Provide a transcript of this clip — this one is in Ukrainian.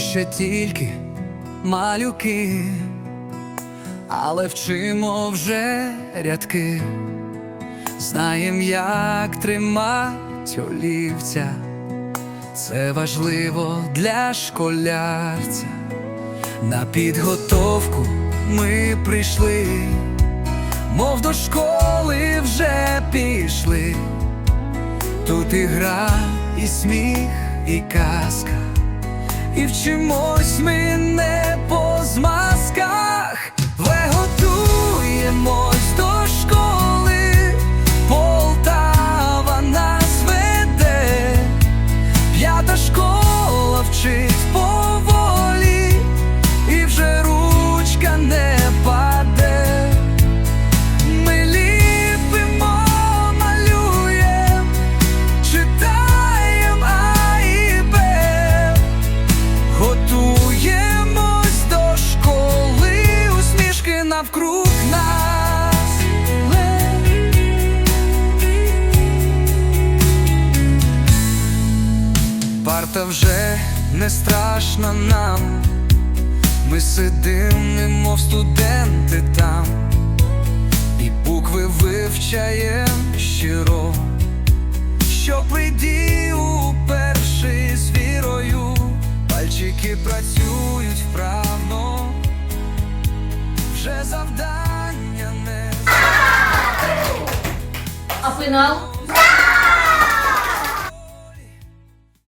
ще тільки малюки, але вчимо вже рядки, знаєм, як тримать олівця, це важливо для школярця. На підготовку ми прийшли, мов до школи вже пішли. Тут і гра, і сміх, і казка, і вчимось ми не навкруг нас. Парта вже не страшна нам, ми сидим, немов студенти там, і букви вивчаєм щиро, що прийді у перший з вірою, пальчики працюють вправно, Spinal.